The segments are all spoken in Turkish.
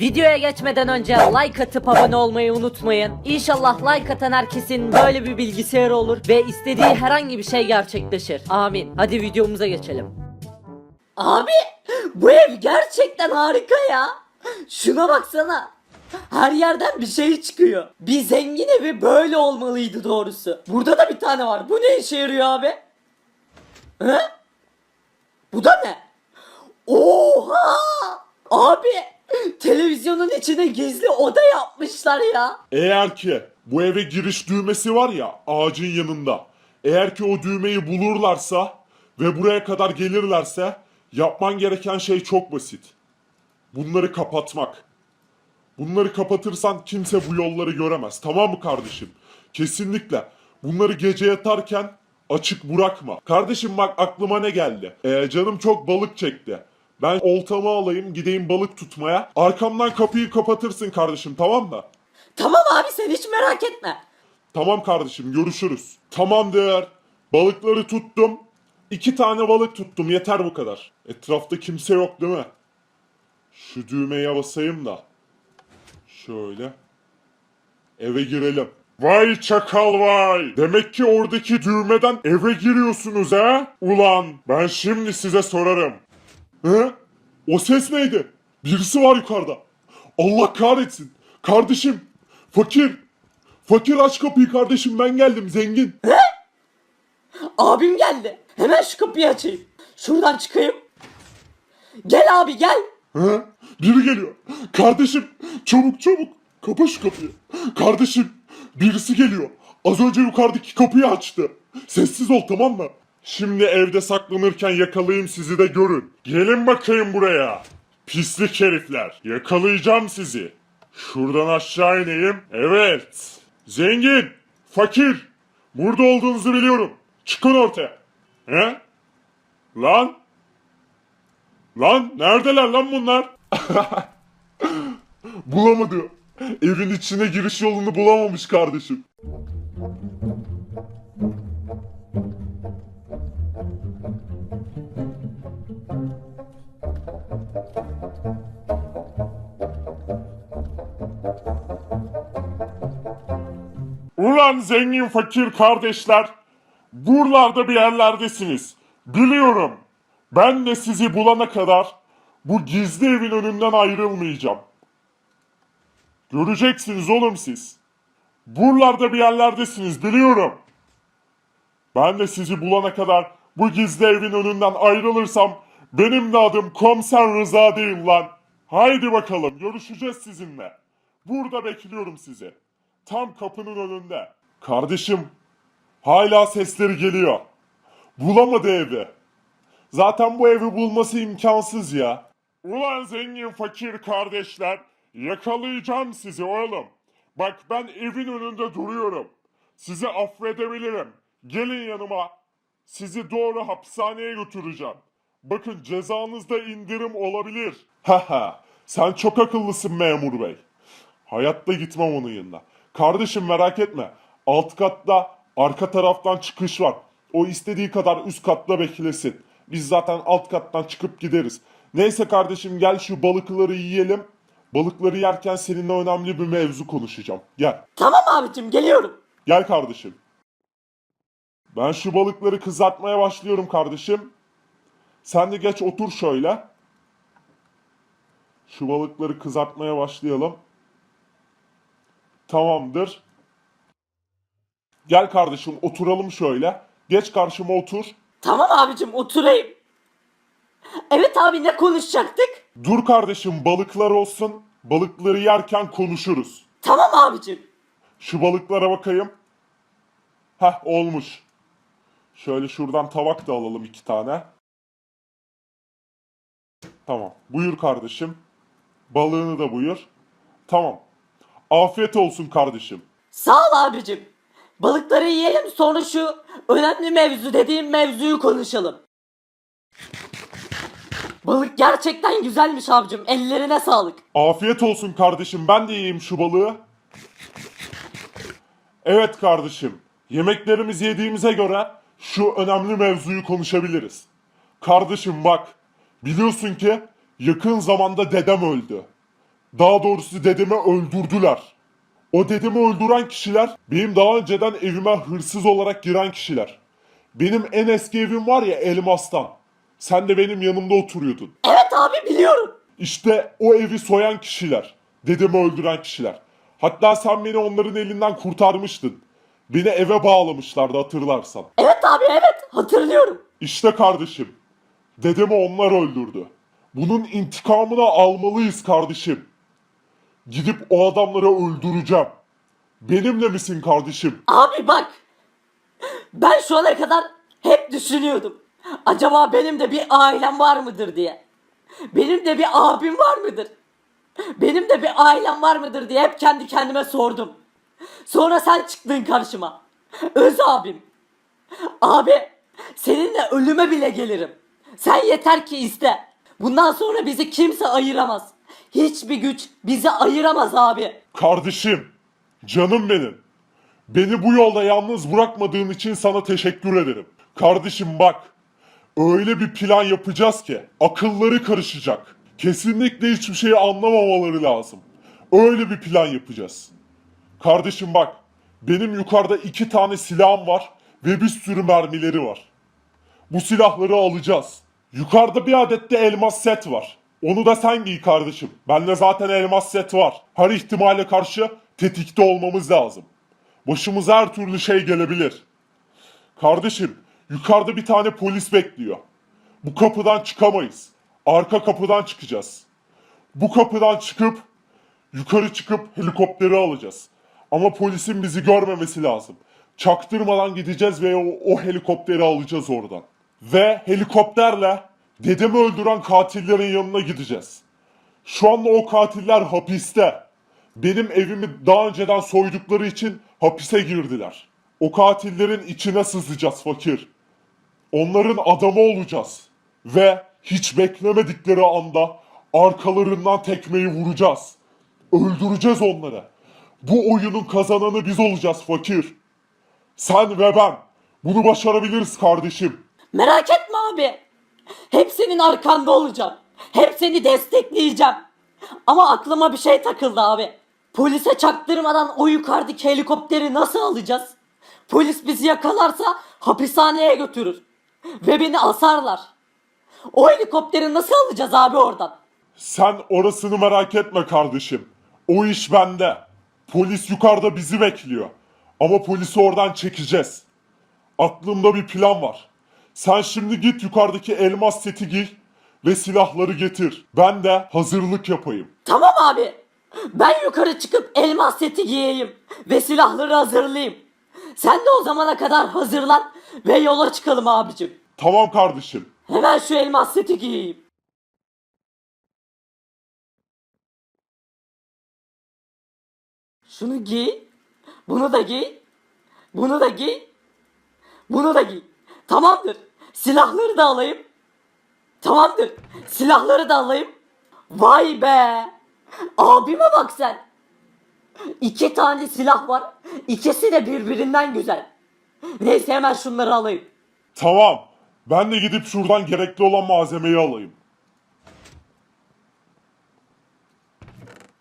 Videoya geçmeden önce like atıp abone olmayı unutmayın. İnşallah like atan herkesin böyle bir bilgisayarı olur ve istediği herhangi bir şey gerçekleşir. Amin. Hadi videomuza geçelim. Abi bu ev gerçekten harika ya. Şuna baksana. Her yerden bir şey çıkıyor. Bir zengin evi böyle olmalıydı doğrusu. Burada da bir tane var. Bu ne işe yarıyor abi? He? Bu da ne? Oha! Abi televizyonun içine gizli oda yapmışlar ya. Eğer ki bu eve giriş düğmesi var ya ağacın yanında. Eğer ki o düğmeyi bulurlarsa ve buraya kadar gelirlerse yapman gereken şey çok basit. Bunları kapatmak. Bunları kapatırsan kimse bu yolları göremez. Tamam mı kardeşim? Kesinlikle. Bunları gece yatarken açık bırakma. Kardeşim bak aklıma ne geldi? Ee, canım çok balık çekti. Ben oltamı alayım gideyim balık tutmaya. Arkamdan kapıyı kapatırsın kardeşim tamam mı? Tamam abi sen hiç merak etme. Tamam kardeşim görüşürüz. Tamamdır. Balıkları tuttum. İki tane balık tuttum yeter bu kadar. Etrafta kimse yok değil mi? Şu düğmeye basayım da. Şöyle. Eve girelim. Vay çakal vay. Demek ki oradaki düğmeden eve giriyorsunuz ha? Ulan ben şimdi size sorarım. He? O ses neydi? Birisi var yukarıda. Allah kahretsin. Kardeşim. Fakir. Fakir aç kapıyı kardeşim ben geldim zengin. Abim geldi. Hemen şu kapıyı açayım. Şuradan çıkayım. Gel abi gel. He? Biri geliyor. Kardeşim çabuk çabuk. Kapa şu kapıyı. Kardeşim birisi geliyor. Az önce yukarıdaki kapıyı açtı. Sessiz ol tamam mı? Şimdi evde saklanırken yakalayayım sizi de görün. Gelin bakayım buraya. Pislik herifler. Yakalayacağım sizi. Şuradan aşağı ineyim. Evet. Zengin. Fakir. Burada olduğunuzu biliyorum. Çıkın ortaya. He? Lan. Lan neredeler lan bunlar? Bulamadı. Evin içine giriş yolunu bulamamış kardeşim. Ulan zengin fakir kardeşler. Buralarda bir yerlerdesiniz. Biliyorum. Ben de sizi bulana kadar bu gizli evin önünden ayrılmayacağım. Göreceksiniz oğlum siz. Buralarda bir yerlerdesiniz biliyorum. Ben de sizi bulana kadar bu gizli evin önünden ayrılırsam benim de adım Komiser Rıza değil lan. Haydi bakalım görüşeceğiz sizinle. Burada bekliyorum sizi. Tam kapının önünde. Kardeşim hala sesleri geliyor. Bulamadı evi. Zaten bu evi bulması imkansız ya. Ulan zengin fakir kardeşler, yakalayacağım sizi oğlum. Bak ben evin önünde duruyorum. Sizi affedebilirim. Gelin yanıma. Sizi doğru hapishaneye götüreceğim. Bakın cezanızda indirim olabilir. Haha, sen çok akıllısın memur bey. Hayatta gitmem onun yanına. Kardeşim merak etme. Alt katta arka taraftan çıkış var. O istediği kadar üst katta beklesin. Biz zaten alt kattan çıkıp gideriz. Neyse kardeşim gel şu balıkları yiyelim. Balıkları yerken seninle önemli bir mevzu konuşacağım. Gel. Tamam abicim geliyorum. Gel kardeşim. Ben şu balıkları kızartmaya başlıyorum kardeşim. Sen de geç otur şöyle. Şu balıkları kızartmaya başlayalım. Tamamdır. Gel kardeşim oturalım şöyle. Geç karşıma otur. Tamam abicim oturayım. Evet abi ne konuşacaktık? Dur kardeşim balıklar olsun. Balıkları yerken konuşuruz. Tamam abicim. Şu balıklara bakayım. Heh olmuş. Şöyle şuradan tabak da alalım iki tane. Tamam. Buyur kardeşim. Balığını da buyur. Tamam. Afiyet olsun kardeşim. Sağ ol abicim. Balıkları yiyelim sonra şu önemli mevzu dediğim mevzuyu konuşalım. Balık gerçekten güzelmiş abicim. Ellerine sağlık. Afiyet olsun kardeşim. Ben de yiyeyim şu balığı. Evet kardeşim. Yemeklerimizi yediğimize göre şu önemli mevzuyu konuşabiliriz. Kardeşim bak. Biliyorsun ki yakın zamanda dedem öldü. Daha doğrusu dedemi öldürdüler. O dedemi öldüren kişiler benim daha önceden evime hırsız olarak giren kişiler. Benim en eski evim var ya Elmas'tan. Sen de benim yanımda oturuyordun. Evet abi biliyorum. İşte o evi soyan kişiler. Dedemi öldüren kişiler. Hatta sen beni onların elinden kurtarmıştın. Beni eve bağlamışlardı hatırlarsan. Evet abi evet hatırlıyorum. İşte kardeşim. Dedemi onlar öldürdü. Bunun intikamını almalıyız kardeşim. Gidip o adamları öldüreceğim. Benimle misin kardeşim? Abi bak. Ben şu ana kadar hep düşünüyordum. Acaba benim de bir ailem var mıdır diye. Benim de bir abim var mıdır? Benim de bir ailem var mıdır diye hep kendi kendime sordum. Sonra sen çıktın karşıma. Öz abim. Abi seninle ölüme bile gelirim. Sen yeter ki iste. Bundan sonra bizi kimse ayıramaz. Hiçbir güç bizi ayıramaz abi. Kardeşim, canım benim. Beni bu yolda yalnız bırakmadığın için sana teşekkür ederim. Kardeşim bak, öyle bir plan yapacağız ki akılları karışacak. Kesinlikle hiçbir şeyi anlamamaları lazım. Öyle bir plan yapacağız. Kardeşim bak, benim yukarıda iki tane silahım var ve bir sürü mermileri var. Bu silahları alacağız. Yukarıda bir adet de elmas set var. Onu da sen giy kardeşim. Bende zaten elmas set var. Her ihtimale karşı tetikte olmamız lazım. Başımıza her türlü şey gelebilir. Kardeşim, yukarıda bir tane polis bekliyor. Bu kapıdan çıkamayız. Arka kapıdan çıkacağız. Bu kapıdan çıkıp yukarı çıkıp helikopteri alacağız. Ama polisin bizi görmemesi lazım. Çaktırmadan gideceğiz ve o, o helikopteri alacağız oradan. Ve helikopterle dedemi öldüren katillerin yanına gideceğiz. Şu anda o katiller hapiste. Benim evimi daha önceden soydukları için hapise girdiler. O katillerin içine sızacağız fakir. Onların adamı olacağız. Ve hiç beklemedikleri anda arkalarından tekmeyi vuracağız. Öldüreceğiz onları. Bu oyunun kazananı biz olacağız fakir. Sen ve ben. Bunu başarabiliriz kardeşim. Merak etme abi. Hep senin arkanda olacağım. Hep seni destekleyeceğim. Ama aklıma bir şey takıldı abi. Polise çaktırmadan o yukarıdaki helikopteri nasıl alacağız? Polis bizi yakalarsa hapishaneye götürür. Ve beni asarlar. O helikopteri nasıl alacağız abi oradan? Sen orasını merak etme kardeşim. O iş bende. Polis yukarıda bizi bekliyor. Ama polisi oradan çekeceğiz. Aklımda bir plan var. Sen şimdi git yukarıdaki elmas seti giy ve silahları getir. Ben de hazırlık yapayım. Tamam abi. Ben yukarı çıkıp elmas seti giyeyim ve silahları hazırlayayım. Sen de o zamana kadar hazırlan ve yola çıkalım abicim. Tamam kardeşim. Hemen şu elmas seti giyeyim. Şunu giy. Bunu da giy. Bunu da giy. Bunu da giy. Tamamdır. Silahları da alayım. Tamamdır. Silahları da alayım. Vay be. Abime bak sen. İki tane silah var. İkisi de birbirinden güzel. Neyse hemen şunları alayım. Tamam. Ben de gidip şuradan gerekli olan malzemeyi alayım.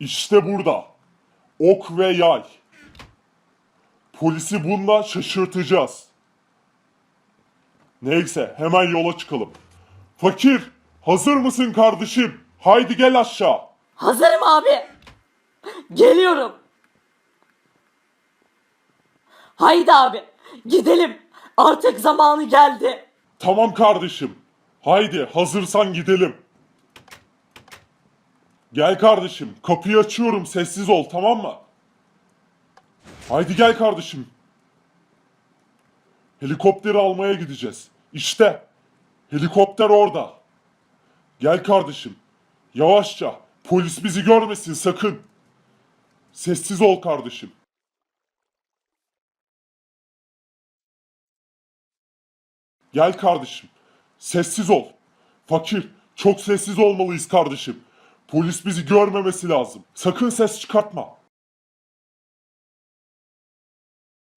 İşte burada. Ok ve yay. Polisi bununla şaşırtacağız. Neyse hemen yola çıkalım. Fakir, hazır mısın kardeşim? Haydi gel aşağı. Hazırım abi. Geliyorum. Haydi abi. Gidelim. Artık zamanı geldi. Tamam kardeşim. Haydi hazırsan gidelim. Gel kardeşim. Kapıyı açıyorum. Sessiz ol tamam mı? Haydi gel kardeşim. Helikopteri almaya gideceğiz. İşte. Helikopter orada. Gel kardeşim. Yavaşça. Polis bizi görmesin sakın. Sessiz ol kardeşim. Gel kardeşim. Sessiz ol. Fakir, çok sessiz olmalıyız kardeşim. Polis bizi görmemesi lazım. Sakın ses çıkartma.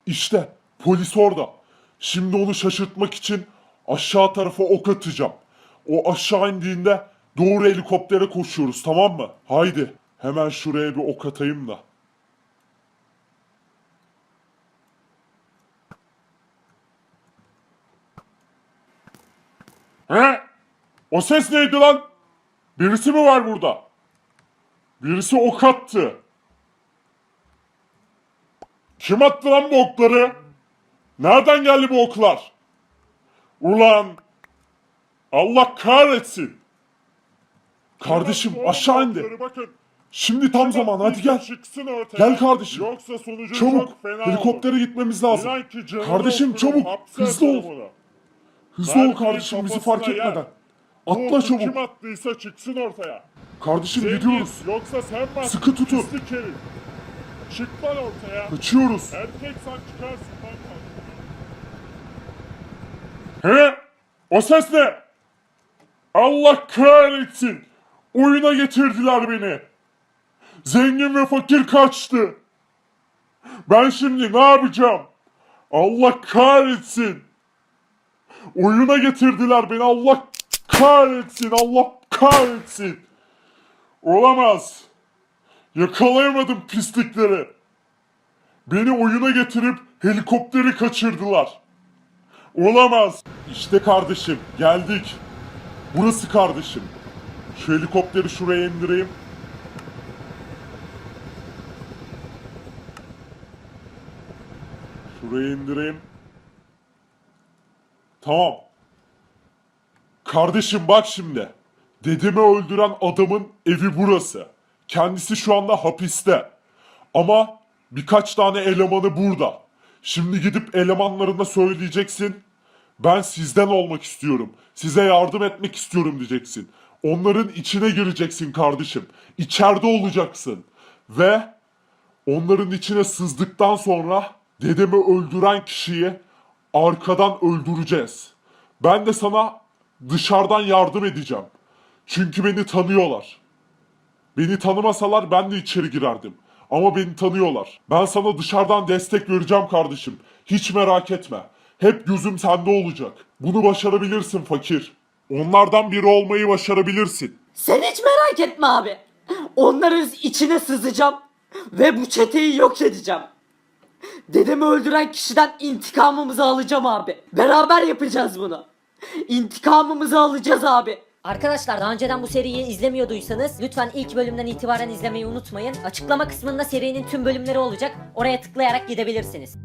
İşte polis orada. Şimdi onu şaşırtmak için aşağı tarafa ok atacağım. O aşağı indiğinde doğru helikoptere koşuyoruz tamam mı? Haydi. Hemen şuraya bir ok atayım da. He? O ses neydi lan? Birisi mi var burada? Birisi ok attı. Kim attı lan bu okları? Nereden geldi bu oklar? Ulan! Allah kahretsin! Kardeşim aşağı indi. Bakın. Şimdi tam zaman hadi gel. Gel kardeşim. Yoksa sonucu Çabuk helikoptere gitmemiz lazım. Kardeşim, çabuk, hızlı ol. Hızlı ol kardeşim bizi fark etmeden. Atla çabuk. Kim attıysa çıksın ortaya. Kardeşim Cengiz, gidiyoruz. Yoksa sen? Sıkı tutun. Çık lan ortaya. Kaçıyoruz. Erkek sen çıkarsın lan kardeşim. He? O ses ne? Allah kahretsin. Oyuna getirdiler beni. Zengin ve fakir kaçtı. Ben şimdi ne yapacağım? Allah kahretsin. Oyuna getirdiler beni. Allah kahretsin. Allah kahretsin. Olamaz. Yakalayamadım pislikleri. Beni oyuna getirip helikopteri kaçırdılar. Olamaz. İşte kardeşim geldik. Burası kardeşim. Şu helikopteri şuraya indireyim. Şuraya indireyim. Tamam. Kardeşim bak şimdi. Dedemi öldüren adamın evi burası. Kendisi şu anda hapiste. Ama birkaç tane elemanı burada. Şimdi gidip elemanlarına söyleyeceksin. Ben sizden olmak istiyorum. Size yardım etmek istiyorum diyeceksin. Onların içine gireceksin kardeşim. İçeride olacaksın. Ve onların içine sızdıktan sonra dedemi öldüren kişiyi arkadan öldüreceğiz. Ben de sana dışarıdan yardım edeceğim. Çünkü beni tanıyorlar. Beni tanımasalar ben de içeri girerdim. Ama beni tanıyorlar. Ben sana dışarıdan destek vereceğim kardeşim. Hiç merak etme. Hep gözüm sende olacak. Bunu başarabilirsin fakir. Onlardan biri olmayı başarabilirsin. Sen hiç merak etme abi. Onların içine sızacağım ve bu çeteyi yok edeceğim. Dedemi öldüren kişiden intikamımızı alacağım abi. Beraber yapacağız bunu. İntikamımızı alacağız abi. Arkadaşlar daha önceden bu seriyi izlemiyorduysanız lütfen ilk bölümden itibaren izlemeyi unutmayın. Açıklama kısmında serinin tüm bölümleri olacak. Oraya tıklayarak gidebilirsiniz.